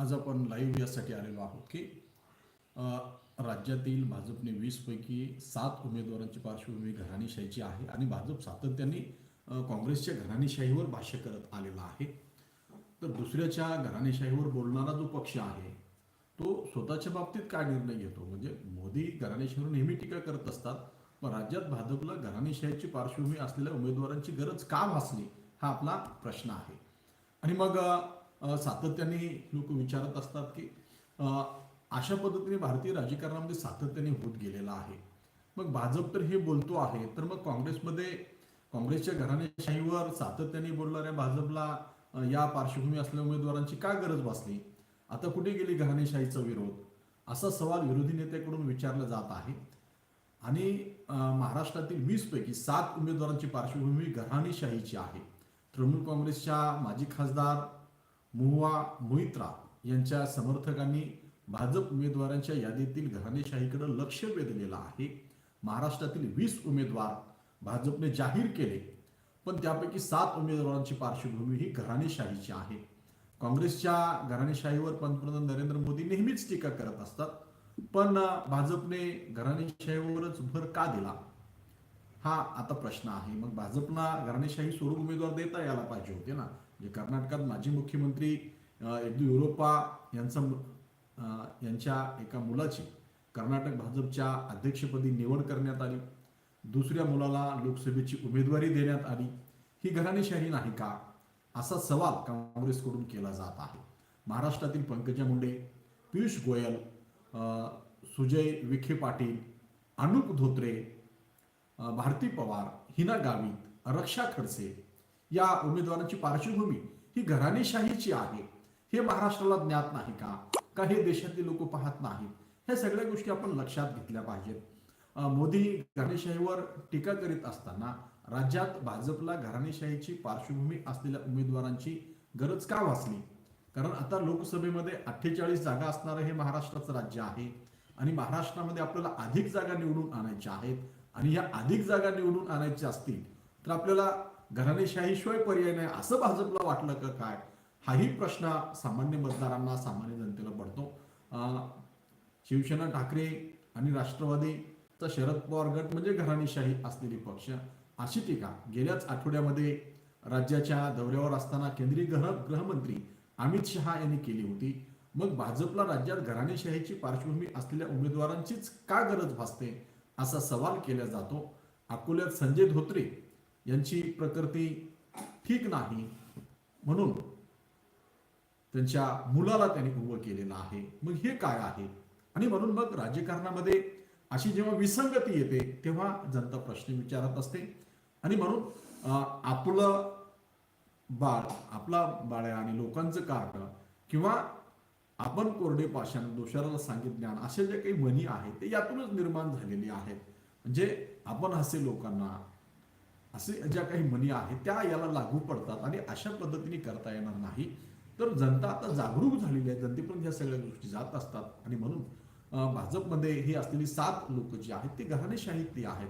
आज आपण लाईव्ह यासाठी आलेलो आहोत की राज्यातील भाजपने वीसपैकी सात उमेदवारांची पार्श्वभूमी घराणेशाहीची आहे आणि भाजप सातत्याने काँग्रेसच्या घराणेशाहीवर भाष्य करत आलेला आहे. तर दुसऱ्याच्या घराणेशाहीवर बोलणारा जो पक्ष आहे तो स्वतःच्या बाबतीत काय निर्णय घेतो? म्हणजे मोदी घराणेशाहीवर नेहमी टीका करत असतात पण राज्यात भाजपला घराणेशाहीची पार्श्वभूमी असलेल्या उमेदवारांची गरज का भासली? हा आपला प्रश्न आहे. आणि मग सातत्याने लोक विचारत असतात की अशा पद्धतीने भारतीय राजकारणामध्ये सातत्याने होत गेलेला आहे. मग भाजप तर हे बोलतो आहे तर मग काँग्रेसमध्ये काँग्रेसच्या घराणेशाहीवर सातत्याने बोलणाऱ्या भाजपला या पार्श्वभूमी असलेल्या उमेदवारांची काय गरज भासली? आता कुठे गेली घराणेशाहीचा विरोध? असा सवाल विरोधी नेत्याकडून विचारला जात आहे. आणि महाराष्ट्रातील वीस पैकी सात उमेदवारांची पार्श्वभूमी घराणेशाहीची आहे. तृणमूल काँग्रेसच्या माजी खासदार मुहुआ मोहित्रा यांच्या समर्थकांनी भाजप उमेदवारांच्या यादीतील घराणेशाहीकडे लक्ष वेधलेलं आहे. महाराष्ट्रातील वीस उमेदवार भाजपने जाहीर केले पण त्यापैकी सात उमेदवारांची पार्श्वभूमी ही घराणेशाहीची आहे. काँग्रेसच्या घराणेशाहीवर पंतप्रधान नरेंद्र मोदी नेहमीच टीका करत असतात पण भाजपने घराणेशाहीवरच भर का दिला? हा आता प्रश्न आहे. मग भाजपला घराणेशाही स्वरूप उमेदवार देता यायला पाहिजे होते ना. म्हणजे कर्नाटकात माजी मुख्यमंत्री अ, येडियुरप्पा यांचा मु- यांच्या एका मुलाची कर्नाटक भाजपच्या अध्यक्षपदी निवड करण्यात आली. दुसऱ्या मुलाला लोकसभेची उमेदवारी देण्यात आली. ही घराणेशाही नाही का? असा सवाल काँग्रेसकडून केला जात आहे. महाराष्ट्रातील पंकजा मुंडे पियुष गोयल सुजय विखे पाटील अनुप धोत्रे भारती पवार हिना गावित रक्षा खडसे या उमेदवारांची पार्श्वभूमी ही घराणेशाहीची आहे. हे महाराष्ट्राला ज्ञात नाही का? का हे देशातले लोक पाहत नाहीत? ह्या सगळ्या गोष्टी आपण लक्षात घेतल्या पाहिजेत. मोदी घराणेशाहीवर टीका करीत असताना राज्यात भाजपला घराणेशाहीची पार्श्वभूमी असलेल्या उमेदवारांची गरज का भासली? कारण आता लोकसभेमध्ये अठ्ठेचाळीस जागा असणारं हे महाराष्ट्राचं राज्य आहे आणि महाराष्ट्रामध्ये आपल्याला अधिक जागा निवडून आणायच्या आहेत आणि या अधिक जागा निवडून आणायच्या असतील तर आपल्याला घराणेशाहीशिवाय पर्याय नाही. असं भाजपला वाटलं का काय? हाही प्रश्न सामान्य मतदारांना सामान्य जनतेला पडतो. शिवसेना ठाकरे आणि राष्ट्रवादीचा शरद पवार गट म्हणजे घराणेशाही असलेली पक्ष. अशी टीका गेल्याच आठवड्यामध्ये राज्याच्या दौऱ्यावर असताना केंद्रीय गृह गृहमंत्री अमित शहा यांनी केली होती. मग भाजपला राज्यात घराणेशाहीची पार्श्वभूमी असलेल्या उमेदवारांचीच का गरज भासते? असा सवाल केला जातो. अकोल्यात संजय धोत्रे यांची प्रकृती ठीक नाही म्हणून त्यांच्या मुलाला त्यांनी उभं केलेलं आहे. मग हे काय आहे? आणि म्हणून मग राजकारणामध्ये अशी जेव्हा विसंगती येते तेव्हा जनता प्रश्न विचारत असते. आणि म्हणून आपलं बाळ आपला बाळ आणि लोकांचं कार्ड किंवा आपण कोरडे पाषाण दोषाराला सांगित ज्ञान अशा जे काही म्हणी आहेत ते यातूनच निर्माण झालेली आहेत. म्हणजे आपण हसे लोकांना असे ज्या काही म्हणी आहेत त्या याला लागू पडतात आणि अशा पद्धतीने करता येणार नाही. तर जनता आता जागरूक झालेली आहे. जनतेपर्यंत ह्या सगळ्या गोष्टी जात असतात. आणि म्हणून भाजपमध्ये ही असलेली सात लोक जी आहेत ते घराणेशाहीतली आहेत.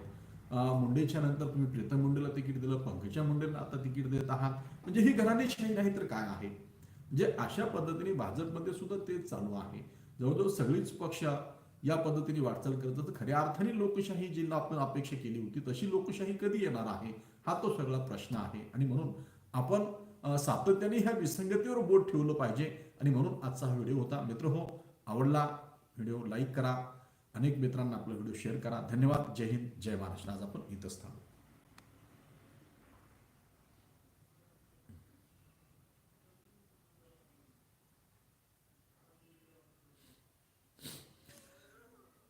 मुंडेच्या नंतर तुम्ही प्रीतम मुंडेला तिकीट दिलं पंकजा मुंडेला आता तिकीट देत आहात. म्हणजे ही घराणेशाही नाही तर काय आहे? म्हणजे अशा पद्धतीने भाजपमध्ये सुद्धा तेच चालू आहे. जवळजवळ सगळीच पक्ष या पद्धतीने वाटचाल करत तर खऱ्या अर्थाने लोकशाही जिल्हा आपण अपेक्षा केली होती तशी लोकशाही कधी येणार आहे? हा तो सगळा प्रश्न आहे. आणि म्हणून आपण सातत्याने ह्या विसंगतीवर बोट ठेवलं पाहिजे. आणि म्हणून आजचा हा व्हिडिओ होता. मित्र हो आवडला व्हिडिओ लाईक करा. अनेक मित्रांना आपला व्हिडिओ शेअर करा. धन्यवाद. जय हिंद. जय महाराष्ट्र. आज आपण इथंच थांबू.